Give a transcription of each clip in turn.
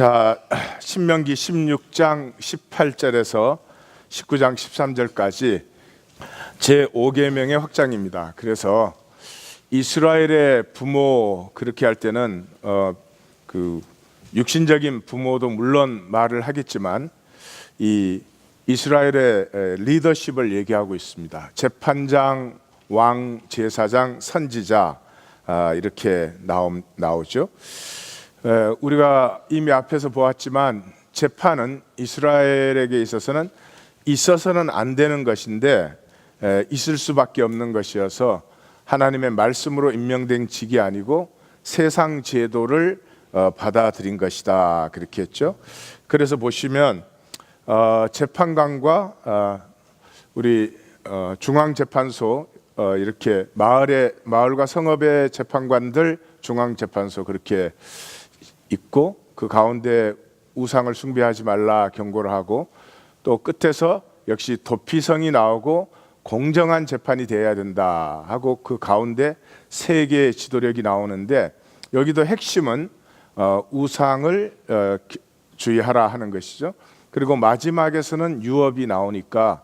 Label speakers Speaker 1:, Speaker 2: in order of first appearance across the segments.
Speaker 1: 자, 신명기 16장 18절에서 19장 13절까지 제 5계명의 확장입니다. 그래서 이스라엘의 부모 그렇게 할 때는 어, 그 육신적인 부모도 물론 말을 하겠지만 이 이스라엘의 에, 리더십을 얘기하고 있습니다. 재판장, 왕, 제사장, 선지자 아, 이렇게 나오, 나오죠. 에, 우리가 이미 앞에서 보았지만 재판은 이스라엘에게 있어서는 있어서는 안 되는 것인데 에, 있을 수밖에 없는 것이어서 하나님의 말씀으로 임명된 직이 아니고 세상 제도를 어, 받아들인 것이다 그렇게 했죠. 그래서 보시면 어, 재판관과 어, 우리 어, 중앙재판소 어, 이렇게 마을의 마을과 성읍의 재판관들 중앙재판소 그렇게 있고 그 가운데 우상을 숭배하지 말라 경고를 하고 또 끝에서 역시 도피성이 나오고 공정한 재판이 돼야 된다 하고 그 가운데 세 개의 지도력이 나오는데 여기도 핵심은 어, 우상을 어, 기- 주의하라 하는 것이죠. 그리고 마지막에서는 유업이 나오니까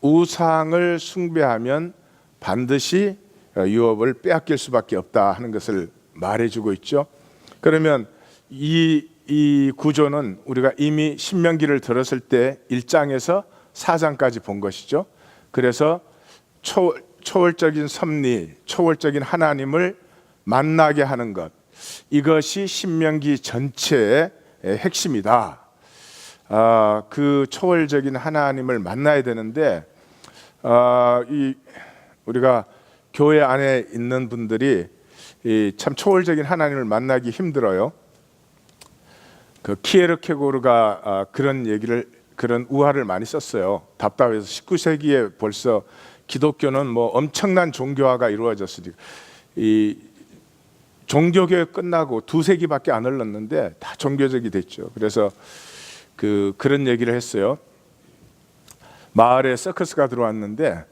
Speaker 1: 우상을 숭배하면 반드시 어, 유업을 빼앗길 수밖에 없다 하는 것을 말해주고 있죠. 그러면 이, 이 구조는 우리가 이미 신명기를 들었을 때 1장에서 4장까지 본 것이죠. 그래서 초, 초월적인 섭리, 초월적인 하나님을 만나게 하는 것 이것이 신명기 전체의 핵심이다. 아, 그 초월적인 하나님을 만나야 되는데 아, 이 우리가 교회 안에 있는 분들이 이참 초월적인 하나님을 만나기 힘들어요. 그 키에르케고르가 아, 그런 얘기를 그런 우화를 많이 썼어요. 답답해서 19세기에 벌써 기독교는 뭐 엄청난 종교화가 이루어졌으니까 이 종교교육 끝나고 두 세기밖에 안 흘렀는데 다 종교적이 됐죠. 그래서 그 그런 얘기를 했어요. 마을에 서커스가 들어왔는데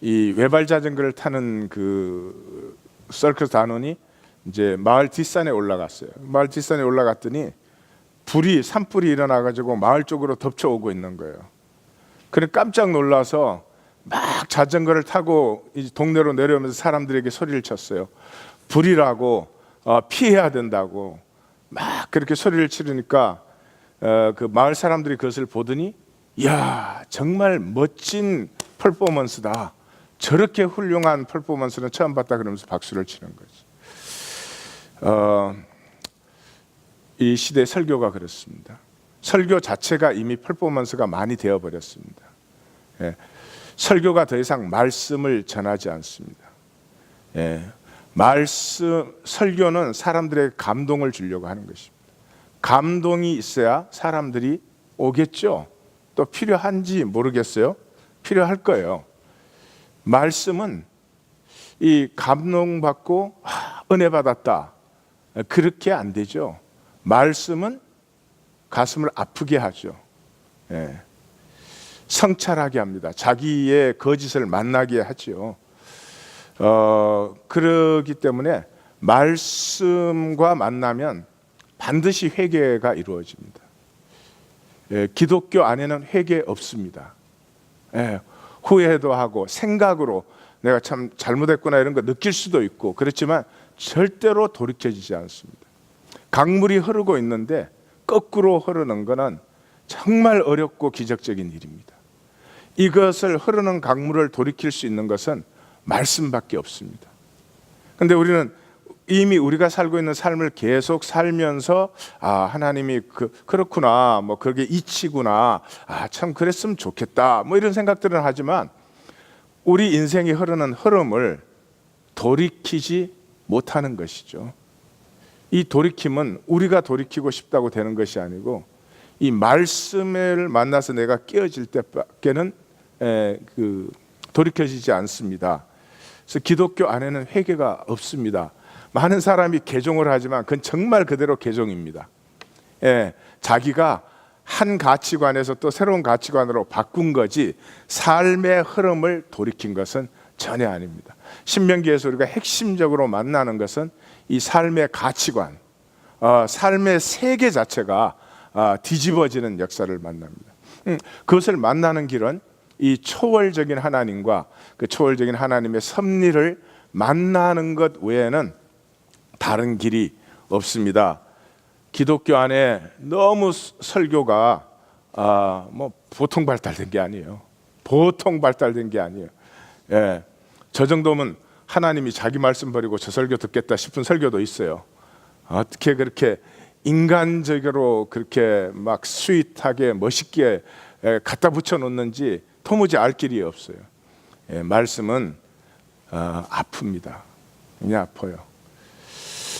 Speaker 1: 이 외발 자전거를 타는 그 서커스 단원이 이제 마을 뒷산에 올라갔어요. 마을 뒷산에 올라갔더니 불이 산불이 일어나 가지고 마을 쪽으로 덮쳐오고 있는 거예요. 그래 깜짝 놀라서 막 자전거를 타고 이 동네로 내려오면서 사람들에게 소리를 쳤어요. 불이라고 어, 피해야 된다고 막 그렇게 소리를 치르니까 어, 그 마을 사람들이 그것을 보더니 야 정말 멋진 퍼포먼스다. 저렇게 훌륭한 퍼포먼스는 처음 봤다 그러면서 박수를 치는 거지. 어, 이 시대 설교가 그렇습니다. 설교 자체가 이미 퍼포먼스가 많이 되어 버렸습니다. 예. 설교가 더 이상 말씀을 전하지 않습니다. 예. 말씀 설교는 사람들에게 감동을 주려고 하는 것입니다. 감동이 있어야 사람들이 오겠죠. 또 필요한지 모르겠어요. 필요할 거예요. 말씀은 이 감동받고 아, 은혜 받았다. 그렇게 안 되죠. 말씀은 가슴을 아프게 하죠. 예. 성찰하게 합니다. 자기의 거짓을 만나게 하죠. 어, 그러기 때문에 말씀과 만나면 반드시 회개가 이루어집니다. 예, 기독교 안에는 회개 없습니다. 예, 후회도 하고 생각으로 내가 참 잘못했구나 이런 거 느낄 수도 있고 그렇지만 절대로 돌이켜지지 않습니다. 강물이 흐르고 있는데 거꾸로 흐르는 것은 정말 어렵고 기적적인 일입니다. 이것을 흐르는 강물을 돌이킬 수 있는 것은 말씀밖에 없습니다. 근데 우리는 이미 우리가 살고 있는 삶을 계속 살면서 아 하나님이 그 그렇구나 뭐 그게 이치구나 아 참 그랬으면 좋겠다 뭐 이런 생각들은 하지만 우리 인생이 흐르는 흐름을 돌이키지 못하는 것이죠. 이 돌이킴은 우리가 돌이키고 싶다고 되는 것이 아니고 이 말씀을 만나서 내가 깨어질 때밖에는 에, 그 돌이켜지지 않습니다. 그래서 기독교 안에는 회개가 없습니다. 많은 사람이 개종을 하지만 그건 정말 그대로 개종입니다. 예, 자기가 한 가치관에서 또 새로운 가치관으로 바꾼 거지 삶의 흐름을 돌이킨 것은 전혀 아닙니다. 신명기에서 우리가 핵심적으로 만나는 것은 이 삶의 가치관, 어, 삶의 세계 자체가 아, 뒤집어지는 역사를 만납니다. 음, 그것을 만나는 길은 이 초월적인 하나님과 그 초월적인 하나님의 섭리를 만나는 것 외에는 다른 길이 없습니다. 기독교 안에 너무 스- 설교가 아, 뭐 보통 발달된 게 아니에요. 보통 발달된 게 아니에요. 예. 저 정도면 하나님이 자기 말씀 버리고 저 설교 듣겠다 싶은 설교도 있어요. 어떻게 그렇게 인간적으로 그렇게 막 스윗하게 멋있게 에, 갖다 붙여 놓는지 도무지 알 길이 없어요. 예, 말씀은 어, 아픕니다. 그냥 아파요.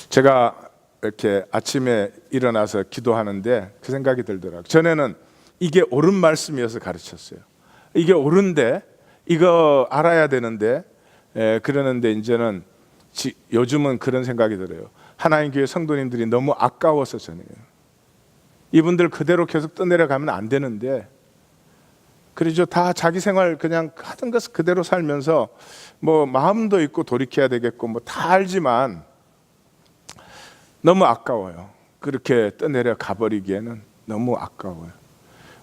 Speaker 1: 제가 이렇게 아침에 일어나서 기도하는데 그 생각이 들더라고요. 전에는 이게 옳은 말씀이어서 가르쳤어요. 이게 옳은데 이거 알아야 되는데 에, 그러는데 이제는 지, 요즘은 그런 생각이 들어요. 하나님 교회 성도님들이 너무 아까워서 전해요. 이분들 그대로 계속 떠내려가면 안 되는데 그러죠. 다 자기 생활 그냥 하던 것을 그대로 살면서 뭐 마음도 있고 돌이켜야 되겠고 뭐 다 알지만 너무 아까워요. 그렇게 떠내려 가버리기에는 너무 아까워요.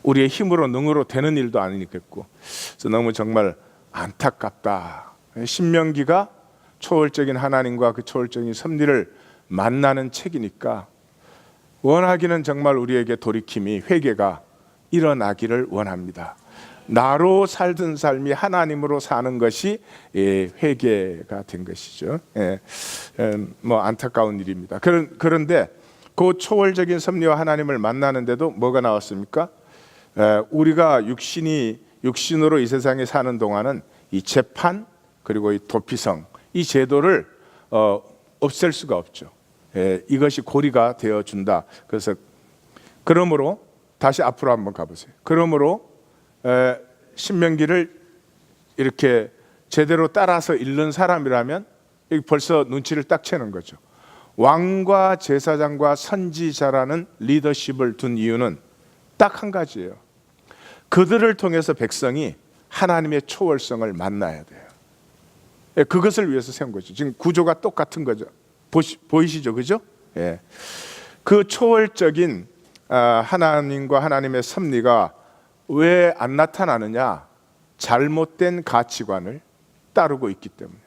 Speaker 1: 우리의 힘으로 능으로 되는 일도 아니겠고, 그래서 너무 정말 안타깝다. 신명기가 초월적인 하나님과 그 초월적인 섭리를 만나는 책이니까 원하기는 정말 우리에게 돌이킴이 회개가 일어나기를 원합니다. 나로 살던 삶이 하나님으로 사는 것이 예, 회개가 된 것이죠. 예, 예, 뭐 안타까운 일입니다. 그런 그런데 그 초월적인 섭리와 하나님을 만나는데도 뭐가 나왔습니까? 에, 우리가 육신이 육신으로 이 세상에 사는 동안은 이 재판 그리고 이 도피성 이 제도를 어, 없앨 수가 없죠. 예, 이것이 고리가 되어 준다. 그래서 그러므로 다시 앞으로 한번 가보세요. 그러므로 에, 신명기를 이렇게 제대로 따라서 읽는 사람이라면 벌써 눈치를 딱 채는 거죠. 왕과 제사장과 선지자라는 리더십을 둔 이유는 딱 한 가지예요. 그들을 통해서 백성이 하나님의 초월성을 만나야 돼요. 예, 그것을 위해서 세운 거죠. 지금 구조가 똑같은 거죠. 보시, 보이시죠, 그죠? 예. 그 초월적인 아, 하나님과 하나님의 섭리가 왜 안 나타나느냐? 잘못된 가치관을 따르고 있기 때문에.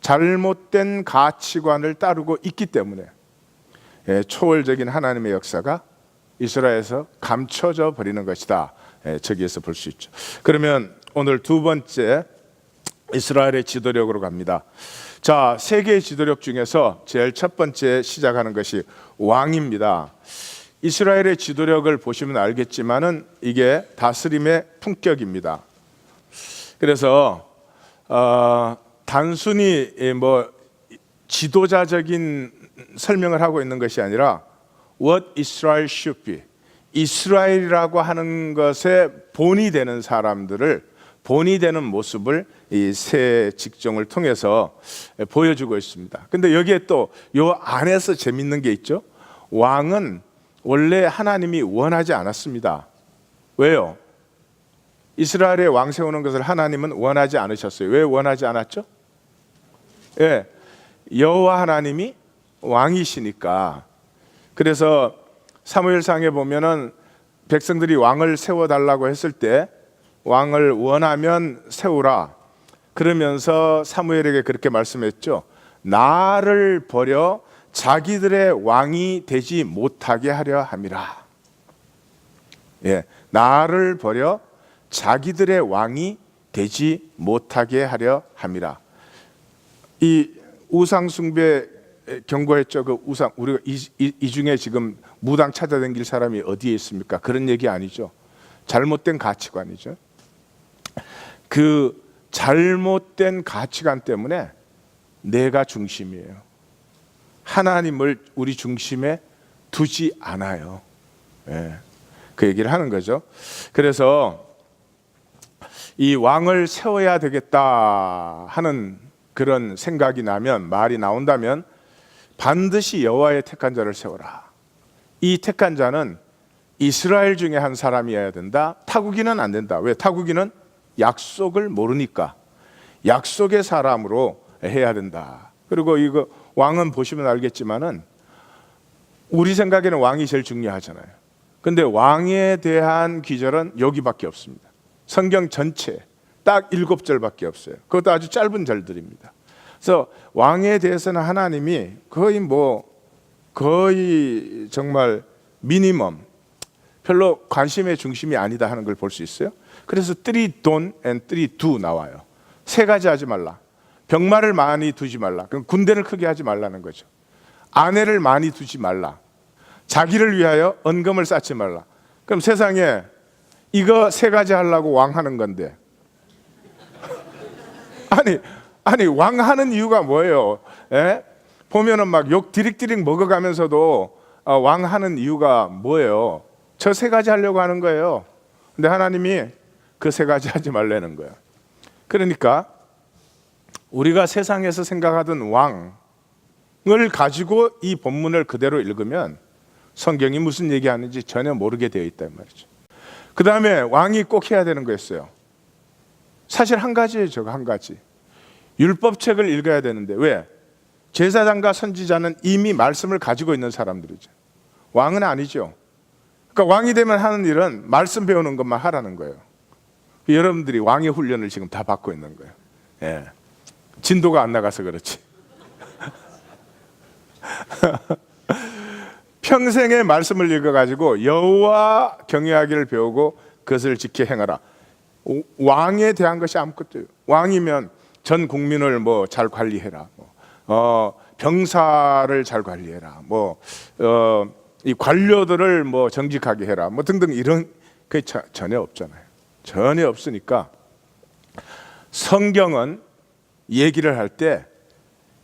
Speaker 1: 잘못된 가치관을 따르고 있기 때문에 예, 초월적인 하나님의 역사가 이스라엘에서 감춰져 버리는 것이다. 예, 저기에서 볼 수 있죠. 그러면 오늘 두 번째 이스라엘의 지도력으로 갑니다. 자, 세계의 지도력 중에서 제일 첫 번째 시작하는 것이 왕입니다. 이스라엘의 지도력을 보시면 알겠지만은 이게 다스림의 품격입니다. 그래서 어, 단순히 예, 뭐 지도자적인 설명을 하고 있는 것이 아니라 what Israel should be 이스라엘이라고 하는 것에 본이 되는 사람들을 본이 되는 모습을 이 새 직종을 통해서 보여주고 있습니다. 근데 여기에 또 요 안에서 재밌는 게 있죠. 왕은 원래 하나님이 원하지 않았습니다. 왜요? 이스라엘에 왕 세우는 것을 하나님은 원하지 않으셨어요. 왜 원하지 않았죠? 예. 여호와 하나님이 왕이시니까. 그래서 사무엘상에 보면은 백성들이 왕을 세워 달라고 했을 때 왕을 원하면 세우라. 그러면서 사무엘에게 그렇게 말씀했죠. 나를 버려 자기들의 왕이 되지 못하게 하려 함이라. 예. 나를 버려 자기들의 왕이 되지 못하게 하려 함이라. 이 우상 숭배 경고했죠. 그 우상 우리가 이, 이, 이 중에 지금 무당 찾아다닐 사람이 어디에 있습니까? 그런 얘기 아니죠. 잘못된 가치관이죠. 그 잘못된 가치관 때문에 내가 중심이에요. 하나님을 우리 중심에 두지 않아요. 예. 그 얘기를 하는 거죠. 그래서 이 왕을 세워야 되겠다 하는 그런 생각이 나면 말이 나온다면 반드시 여호와의 택한 자를 세워라. 이 택한 자는 이스라엘 중에 한 사람이어야 된다. 타국인은 안 된다. 왜 타국인은 약속을 모르니까 약속의 사람으로 해야 된다. 그리고 이거 왕은 보시면 알겠지만은 우리 생각에는 왕이 제일 중요하잖아요. 근데 왕에 대한 귀절은 여기밖에 없습니다. 성경 전체 딱 일곱 절밖에 없어요. 그것도 아주 짧은 절들입니다. 그래서 왕에 대해서는 하나님이 거의 뭐 거의 정말 미니멈 별로 관심의 중심이 아니다 하는 걸 볼 수 있어요. 그래서 three don't and three do 나와요. 세 가지 하지 말라. 병마를 많이 두지 말라. 그럼 군대를 크게 하지 말라는 거죠. 아내를 많이 두지 말라. 자기를 위하여 언금을 쌓지 말라. 그럼 세상에 이거 세 가지 하려고 왕 하는 건데. 아니, 아니 왕 하는 이유가 뭐예요? 예? 보면은 막 욕 디릭디릭 먹어가면서도 어, 왕 하는 이유가 뭐예요? 저 세 가지 하려고 하는 거예요. 근데 하나님이 그 세 가지 하지 말라는 거예요. 그러니까 우리가 세상에서 생각하던 왕을 가지고 이 본문을 그대로 읽으면 성경이 무슨 얘기하는지 전혀 모르게 되어 있단 말이죠. 그 다음에 왕이 꼭 해야 되는 거였어요. 사실 한 가지예요, 저거 한 가지. 율법책을 읽어야 되는데 왜? 제사장과 선지자는 이미 말씀을 가지고 있는 사람들이죠. 왕은 아니죠. 그러니까 왕이 되면 하는 일은 말씀 배우는 것만 하라는 거예요. 여러분들이 왕의 훈련을 지금 다 받고 있는 거예요. 예. 진도가 안 나가서 그렇지. 평생의 말씀을 읽어가지고 여호와 경외하기를 배우고 그것을 지켜 행하라. 오- 왕에 대한 것이 아무것도 왕이면 전 국민을 뭐 잘 관리해라. 뭐, 어, 병사를 잘 관리해라. 뭐, 어, 이 관료들을 뭐 정직하게 해라. 뭐 등등 이런 게 자- 전혀 없잖아요. 전혀 없으니까 성경은 얘기를 할 때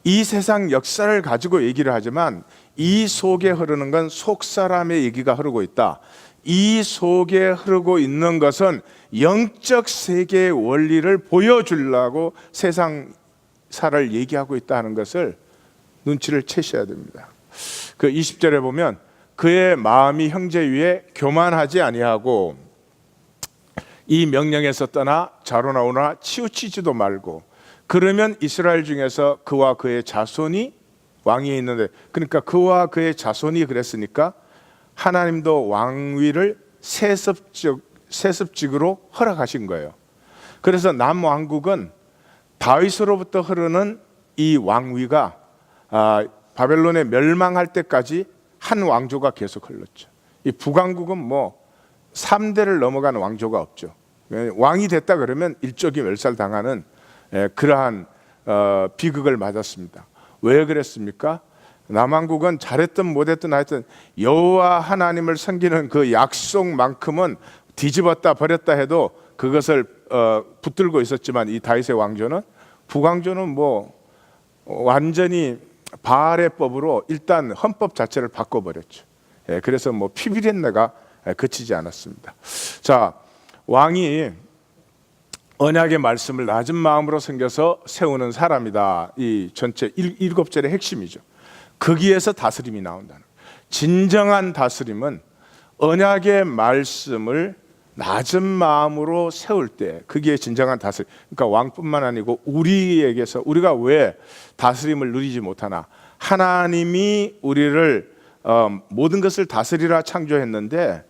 Speaker 1: 이 세상 역사를 가지고 얘기를 하지만 이 속에 흐르는 건 속 사람의 얘기가 흐르고 있다. 이 속에 흐르고 있는 것은 영적 세계의 원리를 보여주려고 세상사를 얘기하고 있다는 것을 눈치를 채셔야 됩니다. 그 20절에 보면 그의 마음이 형제 위에 교만하지 아니하고 이 명령에서 떠나 자로 나오나 치우치지도 말고 그러면 이스라엘 중에서 그와 그의 자손이 왕이 있는데 그러니까 그와 그의 자손이 그랬으니까 하나님도 왕위를 세습직 세습직으로 허락하신 거예요. 그래서 남왕국은 다윗으로부터 흐르는 이 왕위가 아, 바벨론에 멸망할 때까지 한 왕조가 계속 흘렀죠. 이 북왕국은 뭐 3대를 넘어가는 왕조가 없죠. 예, 왕이 됐다 그러면 일족이 멸살당하는 예, 그러한 어, 비극을 맞았습니다. 왜 그랬습니까? 남왕국은 잘했든 못했든 하여튼 여호와 하나님을 섬기는 그 약속만큼은 뒤집었다 버렸다 해도 그것을 어, 붙들고 있었지만 이 다윗의 왕조는 북왕조는 뭐 완전히 바알의 법으로 일단 헌법 자체를 바꿔버렸죠. 예, 그래서 뭐 피비린내가 그치지 않았습니다. 자, 왕이 언약의 말씀을 낮은 마음으로 생겨서 세우는 사람이다. 이 전체 일, 일곱 절의 핵심이죠. 거기에서 다스림이 나온다는. 진정한 다스림은 언약의 말씀을 낮은 마음으로 세울 때 그게 진정한 다스림. 그러니까 왕뿐만 아니고 우리에게서 우리가 왜 다스림을 누리지 못하나? 하나님이 우리를 어, 모든 것을 다스리라 창조했는데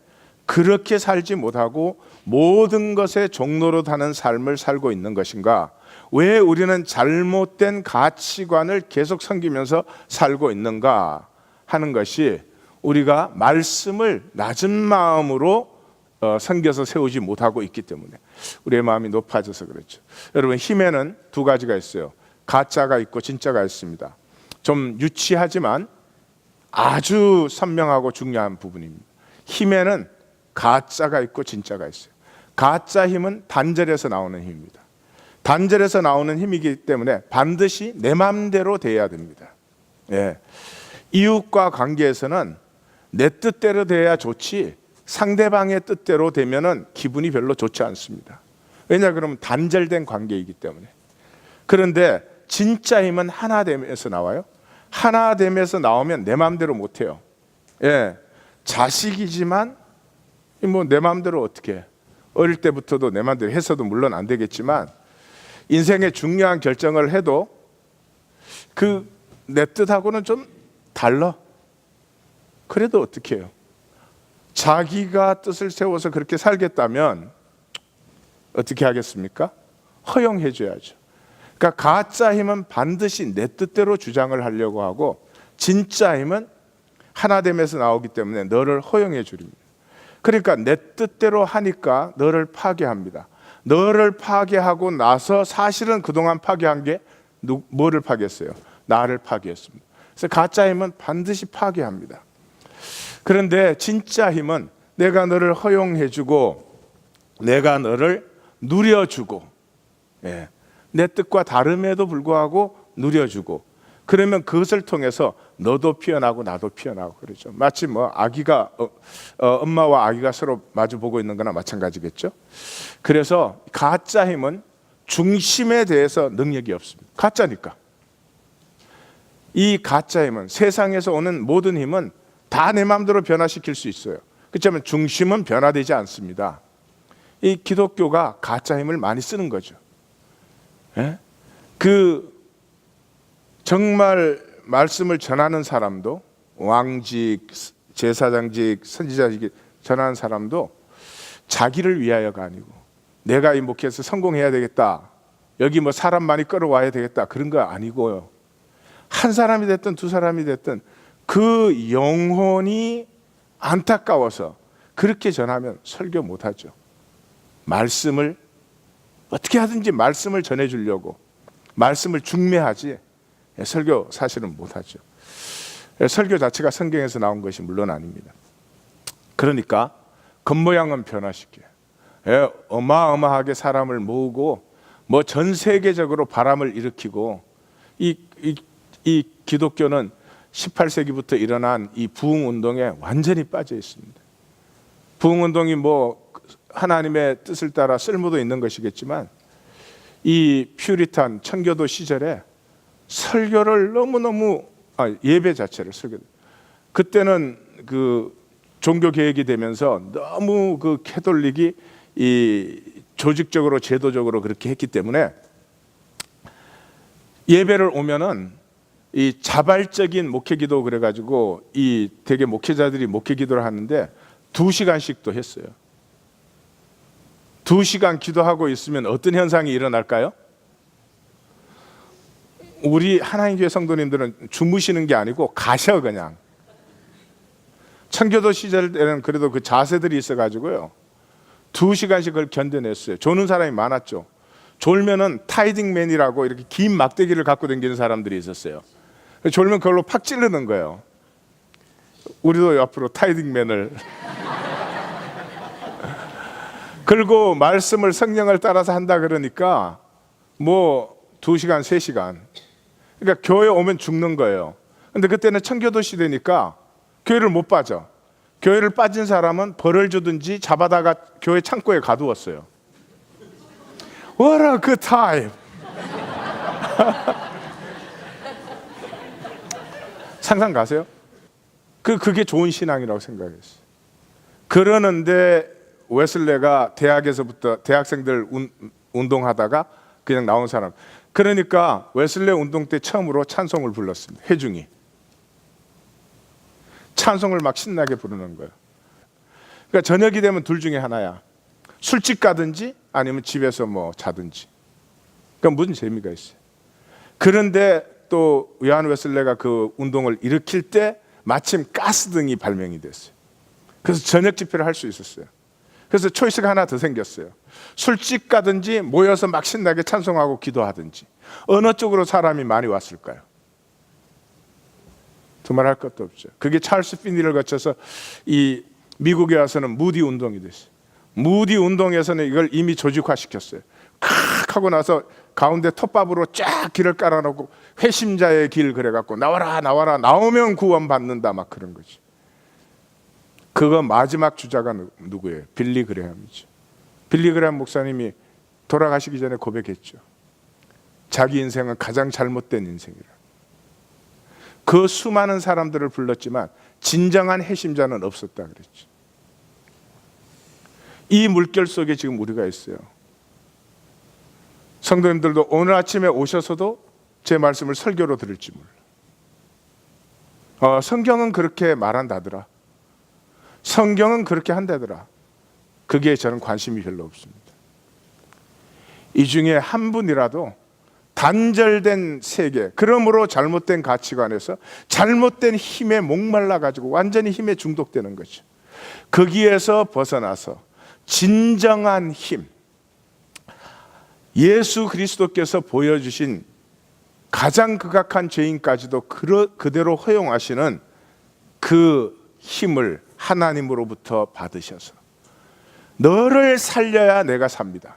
Speaker 1: 그렇게 살지 못하고 모든 것의 종로로 타는 삶을 살고 있는 것인가? 왜 우리는 잘못된 가치관을 계속 섬기면서 살고 있는가 하는 것이 우리가 말씀을 낮은 마음으로 어, 섬겨서 세우지 못하고 있기 때문에 우리의 마음이 높아져서 그렇죠. 여러분 힘에는 두 가지가 있어요. 가짜가 있고 진짜가 있습니다. 좀 유치하지만 아주 선명하고 중요한 부분입니다. 힘에는 가짜가 있고 진짜가 있어요. 가짜 힘은 단절에서 나오는 힘입니다. 단절에서 나오는 힘이기 때문에 반드시 내 마음대로 돼야 됩니다. 예. 이웃과 관계에서는 내 뜻대로 돼야 좋지 상대방의 뜻대로 되면은 기분이 별로 좋지 않습니다. 왜냐 그러면 단절된 관계이기 때문에. 그런데 진짜 힘은 하나됨에서 나와요. 하나됨에서 나오면 내 마음대로 못 해요. 예. 자식이지만 뭐 내 마음대로 어떻게 해? 어릴 때부터도 내 마음대로 해서도 물론 안 되겠지만 인생의 중요한 결정을 해도 그 내 뜻하고는 좀 달라. 그래도 어떻게 해요? 자기가 뜻을 세워서 그렇게 살겠다면 어떻게 하겠습니까? 허용해 줘야죠. 그러니까 가짜 힘은 반드시 내 뜻대로 주장을 하려고 하고 진짜 힘은 하나됨에서 나오기 때문에 너를 허용해 주립니다. 그러니까 내 뜻대로 하니까 너를 파괴합니다. 너를 파괴하고 나서 사실은 그동안 파괴한 게 누, 뭐를 파괴했어요? 나를 파괴했습니다. 그래서 가짜 힘은 반드시 파괴합니다. 그런데 진짜 힘은 내가 너를 허용해주고 내가 너를 누려주고 예, 내 뜻과 다름에도 불구하고 누려주고 그러면 그것을 통해서 너도 피어나고 나도 피어나고 그러죠. 마치 뭐 아기가 어, 어, 엄마와 아기가 서로 마주 보고 있는 거나 마찬가지겠죠. 그래서 가짜 힘은 중심에 대해서 능력이 없습니다. 가짜니까. 이 가짜 힘은 세상에서 오는 모든 힘은 다 내 마음대로 변화시킬 수 있어요. 그렇지만 중심은 변화되지 않습니다. 이 기독교가 가짜 힘을 많이 쓰는 거죠. 예? 그 정말 말씀을 전하는 사람도 왕직, 제사장직, 선지자직 전하는 사람도 자기를 위하여가 아니고 내가 이 목회에서 성공해야 되겠다. 여기 뭐 사람 많이 끌어와야 되겠다. 그런 거 아니고요. 한 사람이 됐든 두 사람이 됐든 그 영혼이 안타까워서 그렇게 전하면 설교 못 하죠. 말씀을 어떻게 하든지 말씀을 전해 주려고 말씀을 중매하지 예, 설교 사실은 못 하죠. 예, 설교 자체가 성경에서 나온 것이 물론 아닙니다. 그러니까 겉모양은 변화시켜. 예, 어마어마하게 사람을 모으고 뭐 전 세계적으로 바람을 일으키고 이, 이, 이 기독교는 18세기부터 일어난 이 부흥 운동에 완전히 빠져 있습니다. 부흥 운동이 뭐 하나님의 뜻을 따라 쓸모도 있는 것이겠지만 이 퓨리탄 청교도 시절에 설교를 너무너무 아, 예배 자체를 설교 그때는 그 종교 개혁이 되면서 너무 그 캐톨릭이 이 조직적으로 제도적으로 그렇게 했기 때문에 예배를 오면은 이 자발적인 목회기도 그래가지고 이 대개 목회자들이 목회기도를 하는데 두 시간씩도 했어요. 두 시간 기도하고 있으면 어떤 현상이 일어날까요? 우리 하나님교회 성도님들은 주무시는 게 아니고 가셔 그냥. 청교도 시절에는 그래도 그 자세들이 있어가지고요. 두 시간씩 그걸 견뎌냈어요. 조는 사람이 많았죠. 졸면은 타이딩맨이라고 이렇게 긴 막대기를 갖고 다니는 사람들이 있었어요. 졸면 그걸로 팍 찌르는 거예요. 우리도 앞으로 타이딩맨을 그리고 말씀을 성령을 따라서 한다 그러니까 뭐두 시간 세 시간 그러니까 교회 오면 죽는 거예요. 근데 그때는 청교도 시대니까 교회를 못 빠져. 교회를 빠진 사람은 벌을 주든지 잡아다가 교회 창고에 가두었어요. A good time. 상상 가세요? 그 그게 좋은 신앙이라고 생각했어요. 그러는데 웨슬레가 대학에서부터 대학생들 운, 운동하다가 그냥 나온 사람. 그러니까 웨슬레 운동 때 처음으로 찬송을 불렀습니다. 회중이. 찬송을 막 신나게 부르는 거예요. 그러니까 저녁이 되면 둘 중에 하나야. 술집 가든지 아니면 집에서 뭐 자든지. 그러니까 무슨 재미가 있어요. 그런데 또 요한 웨슬레가 그 운동을 일으킬 때 마침 가스등이 발명이 됐어요. 그래서 저녁 집회를 할 수 있었어요. 그래서 초이스가 하나 더 생겼어요. 술집 가든지 모여서 막 신나게 찬송하고 기도하든지 어느 쪽으로 사람이 많이 왔을까요? 두말할 것도 없죠. 그게 찰스 피니를 거쳐서 이 미국에 와서는 무디 운동이 됐어요. 무디 운동에서는 이걸 이미 조직화시켰어요. 칵 하고 나서 가운데 톱밥으로 쫙 길을 깔아놓고 회심자의 길 그래갖고 나와라 나와라 나오면 구원 받는다 막 그런 거지. 그거 마지막 주자가 누- 누구예요? 빌리 그레함이죠. 빌리 그레함 목사님이 돌아가시기 전에 고백했죠. 자기 인생은 가장 잘못된 인생이라. 그 수많은 사람들을 불렀지만 진정한 해심자는 없었다 그랬죠. 이 물결 속에 지금 우리가 있어요. 성도님들도 오늘 아침에 오셔서도 제 말씀을 설교로 들을지 몰라. 어, 성경은 그렇게 말한다더라. 성경은 그렇게 한다더라. 그게 저는 관심이 별로 없습니다. 이 중에 한 분이라도 단절된 세계, 그러므로 잘못된 가치관에서 잘못된 힘에 목말라 가지고 완전히 힘에 중독되는 거죠. 거기에서 벗어나서 진정한 힘, 예수 그리스도께서 보여주신 가장 극악한 죄인까지도 그대로 허용하시는 그 힘을 하나님으로부터 받으셔서 너를 살려야 내가 삽니다.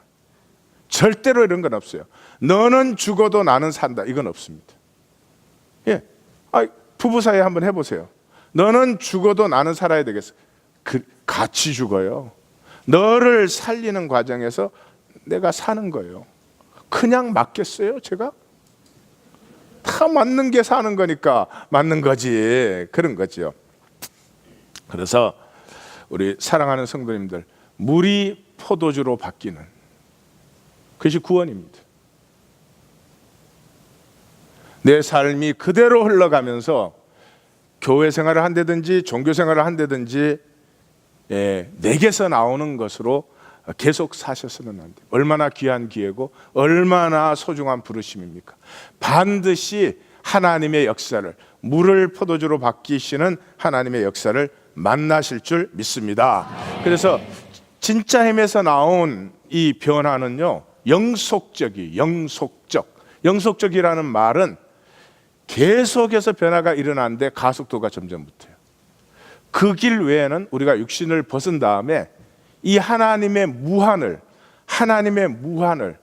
Speaker 1: 절대로 이런 건 없어요. 너는 죽어도 나는 산다. 이건 없습니다. 예. 아, 부부 사이 한번 해보세요. 너는 죽어도 나는 살아야 되겠어. 그, 같이 죽어요. 너를 살리는 과정에서 내가 사는 거예요. 그냥 맞겠어요, 제가? 다 맞는 게 사는 거니까 맞는 거지. 그런 거지요. 그래서 우리 사랑하는 성도님들, 물이 포도주로 바뀌는 그것이 구원입니다. 내 삶이 그대로 흘러가면서 교회 생활을 한다든지 종교 생활을 한다든지 예, 내게서 나오는 것으로 계속 사셨으면 안 돼요. 얼마나 귀한 기회고 얼마나 소중한 부르심입니까? 반드시 하나님의 역사를 물을 포도주로 바뀌시는 하나님의 역사를 만나실 줄 믿습니다. 그래서 진짜 힘에서 나온 이 변화는요 영속적이 영속적 영속적이라는 말은 계속해서 변화가 일어나는데 가속도가 점점 붙어요. 그 길 외에는 우리가 육신을 벗은 다음에 이 하나님의 무한을 하나님의 무한을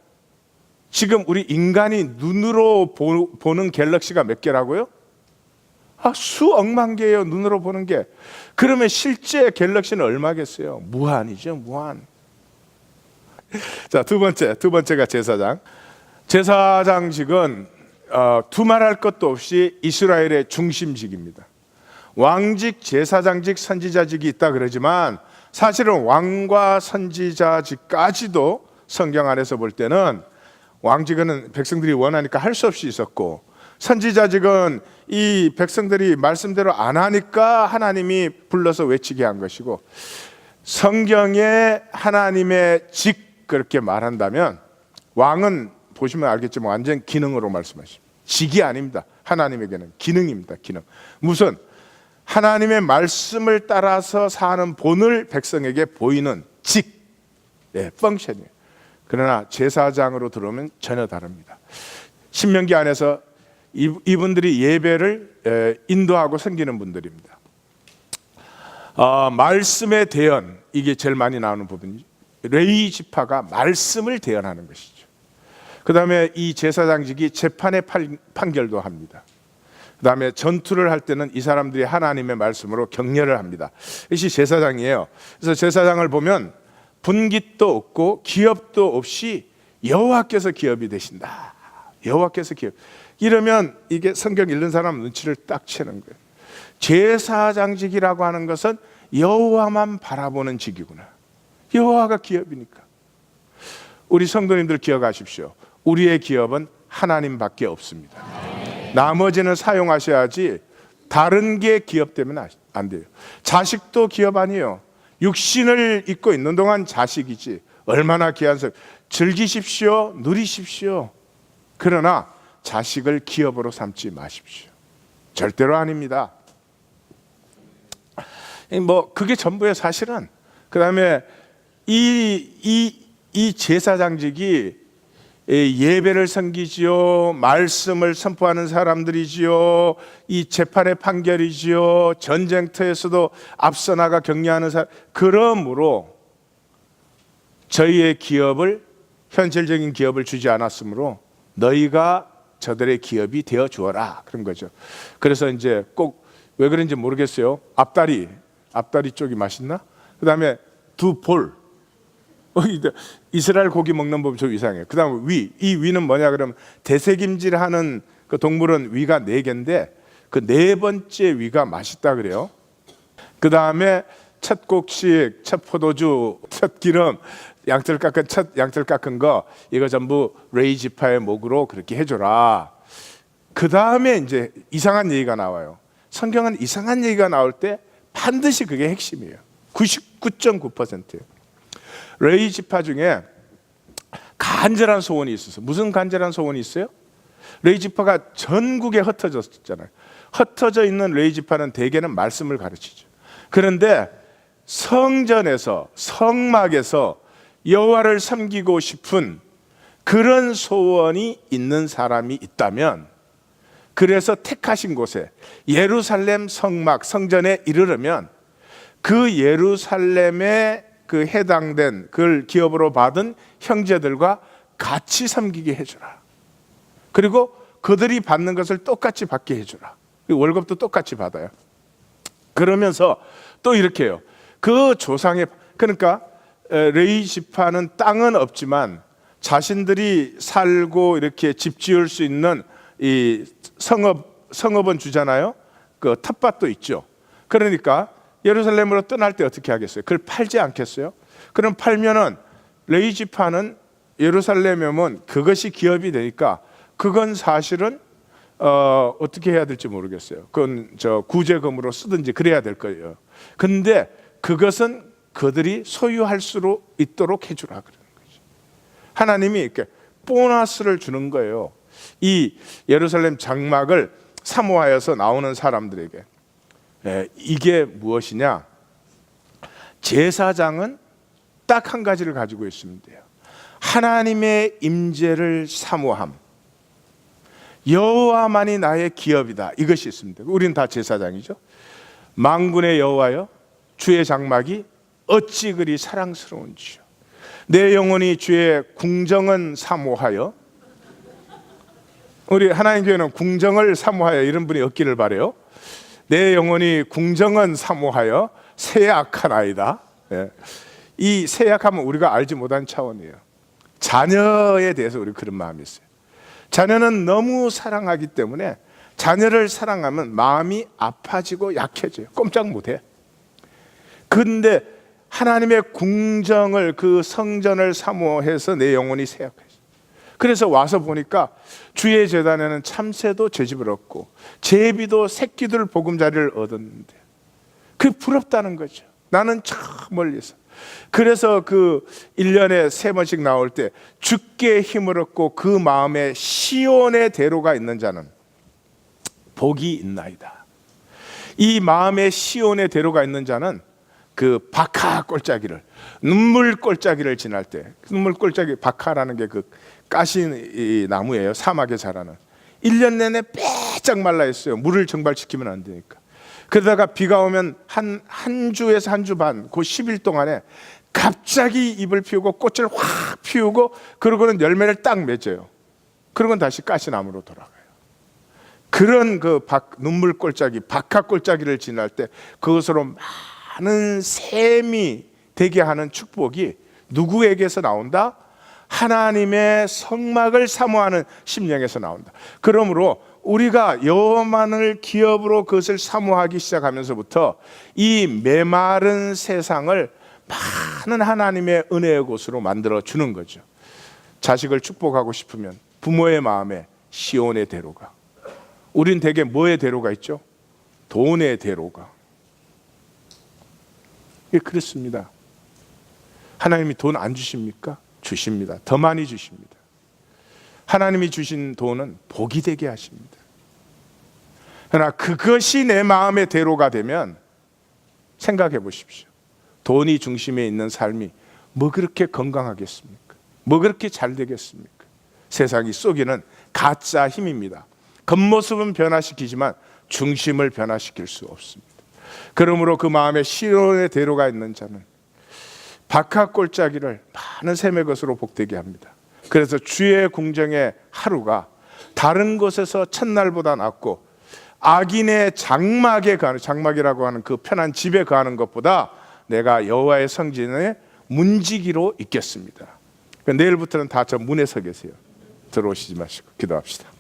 Speaker 1: 지금 우리 인간이 눈으로 보, 보는 갤럭시가 몇 개라고요? 아, 수억만 개예요. 눈으로 보는 게. 그러면 실제 갤럭시는 얼마겠어요? 무한이죠, 무한. 자, 두 번째, 두 번째가 제사장. 제사장직은 어, 두말할 것도 없이 이스라엘의 중심직입니다. 왕직, 제사장직, 선지자직이 있다 그러지만 사실은 왕과 선지자직까지도 성경 안에서 볼 때는 왕직은 백성들이 원하니까 할 수 없이 있었고 선지자직은 이 백성들이 말씀대로 안 하니까 하나님이 불러서 외치게 한 것이고 성경에 하나님의 직 그렇게 말한다면 왕은 보시면 알겠지만 완전 기능으로 말씀하십니다. 직이 아닙니다. 하나님에게는 기능입니다. 기능. 무슨 하나님의 말씀을 따라서 사는 본을 백성에게 보이는 직, 예, 펑션이에요. 그러나 제사장으로 들어오면 전혀 다릅니다. 신명기 안에서 이분들이 예배를 인도하고 섬기는 분들입니다. 어, 말씀의 대연 이게 제일 많이 나오는 부분이죠. 레이 지파가 말씀을 대연하는 것이죠. 그 다음에 이 제사장직이 재판의 판결도 합니다. 그 다음에 전투를 할 때는 이 사람들이 하나님의 말씀으로 격려를 합니다. 이것이 제사장이에요. 그래서 제사장을 보면 분깃도 없고 기업도 없이 여호와께서 기업이 되신다. 여호와께서 기업. 이러면 이게 성경 읽는 사람 눈치를 딱 채는 거예요. 제사장직이라고 하는 것은 여호와만 바라보는 직이구나. 여호와가 기업이니까. 우리 성도님들 기억하십시오. 우리의 기업은 하나님밖에 없습니다. 나머지는 사용하셔야지 다른 게 기업되면 안 돼요. 자식도 기업 아니에요. 육신을 입고 있는 동안 자식이지. 얼마나 귀한 소 즐기십시오. 누리십시오. 그러나 자식을 기업으로 삼지 마십시오. 절대로 아닙니다. 뭐 그게 전부의 사실은 그다음에 이 이 이 제사장직이 예배를 섬기지요, 말씀을 선포하는 사람들이지요, 이 재판의 판결이지요, 전쟁터에서도 앞서 나가 격려하는 사람. 그러므로 저희의 기업을 현실적인 기업을 주지 않았으므로 너희가 저들의 기업이 되어 주어라 그런 거죠. 그래서 이제 꼭 왜 그런지 모르겠어요. 앞다리 앞다리 쪽이 맛있나? 그다음에 두 볼. 어, 이스라엘 고기 먹는 법이 좀 이상해요. 그다음에 위. 이 위는 뭐냐 그러면 대세김질하는 그 동물은 위가 네 개인데 그 네 번째 위가 맛있다 그래요. 그다음에 첫 곡식, 첫 포도주, 첫 기름, 양털 깎은 첫 양털 깎은 거 이거 전부 레이 지파의 목으로 그렇게 해줘라. 그 다음에 이제 이상한 얘기가 나와요. 성경은 이상한 얘기가 나올 때 반드시 그게 핵심이에요. 99.9%예요. 레이 지파 중에 간절한 소원이 있어서 무슨 간절한 소원이 있어요? 레이 지파가 전국에 흩어졌잖아요. 흩어져 있는 레이 지파는 대개는 말씀을 가르치죠. 그런데 성전에서 성막에서 여호와를 섬기고 싶은 그런 소원이 있는 사람이 있다면 그래서 택하신 곳에 예루살렘 성막 성전에 이르려면 그 예루살렘에 그 해당된 그걸 기업으로 받은 형제들과 같이 섬기게 해주라. 그리고 그들이 받는 것을 똑같이 받게 해주라. 월급도 똑같이 받아요. 그러면서 또 이렇게 해요. 그 조상의 그러니까 에, 레이 지파는 땅은 없지만 자신들이 살고 이렇게 집 지을 수 있는 이 성읍 성읍은 주잖아요. 그 텃밭도 있죠. 그러니까 예루살렘으로 떠날 때 어떻게 하겠어요? 그걸 팔지 않겠어요? 그럼 팔면은 레이 지파는 예루살렘에 오면 그것이 기업이 되니까 그건 사실은 어, 어떻게 해야 될지 모르겠어요. 그건 저 구제금으로 쓰든지 그래야 될 거예요. 근데 그것은 그들이 소유할 수 있도록 해주라 그러는 거죠. 하나님이 이렇게 보너스를 주는 거예요. 이 예루살렘 장막을 사모하여서 나오는 사람들에게 예, 이게 무엇이냐? 제사장은 딱 한 가지를 가지고 있으면 돼요. 하나님의 임재를 사모함. 여호와만이 나의 기업이다. 이것이 있습니다. 우리는 다 제사장이죠. 망군의 여호와여 주의 장막이 어찌 그리 사랑스러운지요. 내 영혼이 주의 궁정은 사모하여 우리 하나님 교회는 궁정을 사모하여 이런 분이 없기를 바래요. 내 영혼이 궁정은 사모하여 세약하나이다. 예. 이 세약하면 우리가 알지 못한 차원이에요. 자녀에 대해서 우리 그런 마음이 있어요. 자녀는 너무 사랑하기 때문에 자녀를 사랑하면 마음이 아파지고 약해져요. 꼼짝 못해. 근데 하나님의 궁정을 그 성전을 사모해서 내 영혼이 세약해져. 그래서 와서 보니까 주의 재단에는 참새도 제집을 얻고 제비도 새끼들 보금자리를 얻었는데 그 부럽다는 거죠. 나는 저 멀리서. 그래서 그 1년에 세 번씩 나올 때 죽게 힘을 얻고 그 마음에 시온의 대로가 있는 자는 복이 있나이다. 이 마음에 시온의 대로가 있는 자는 그 박하 꼴짜기를 눈물 꼴짜기를 지날 때 눈물 꼴짜기 박하라는 게그이 나무예요. 사막에 자라는. 1년 내내 빼짝 말라 있어요. 물을 정발시키면 안 되니까. 그러다가 비가 오면 한 한 주에서 한 주 반 그 10일 동안에 갑자기 잎을 피우고 꽃을 확 피우고 그러고는 열매를 딱 맺어요. 그러고는 다시 가시나무로 돌아가요. 그런 그 박, 눈물 꼴짜기 박하 꼴짜기를 지날 때 그것으로 많은 샘이 되게 하는 축복이 누구에게서 나온다? 하나님의 성막을 사모하는 심령에서 나온다. 그러므로 우리가 여호만을 기업으로 그것을 사모하기 시작하면서부터 이 메마른 세상을 많은 하나님의 은혜의 곳으로 만들어 주는 거죠. 자식을 축복하고 싶으면 부모의 마음에 시온의 대로가. 우린 대개 뭐의 대로가 있죠? 돈의 대로가. 예, 그렇습니다. 하나님이 돈 안 주십니까? 주십니다. 더 많이 주십니다. 하나님이 주신 돈은 복이 되게 하십니다. 그러나 그것이 내 마음의 대로가 되면 생각해 보십시오. 돈이 중심에 있는 삶이 뭐 그렇게 건강하겠습니까? 뭐 그렇게 잘 되겠습니까? 세상이 쏘기는 가짜 힘입니다. 겉모습은 변화시키지만 중심을 변화시킬 수 없습니다. 그러므로 그 마음에 시론의 대로가 있는 자는 박하 꼴짜기를 많은 샘의 것으로 복되게 합니다. 그래서 주의 궁정의 하루가 다른 곳에서 첫날보다 낫고 악인의 장막에 가는 장막이라고 하는 그 편한 집에 가는 것보다 내가 여호와의 성전에 문지기로 있겠습니다. 그러니까 내일부터는 다 저 문에 서 계세요. 들어오시지 마시고 기도합시다.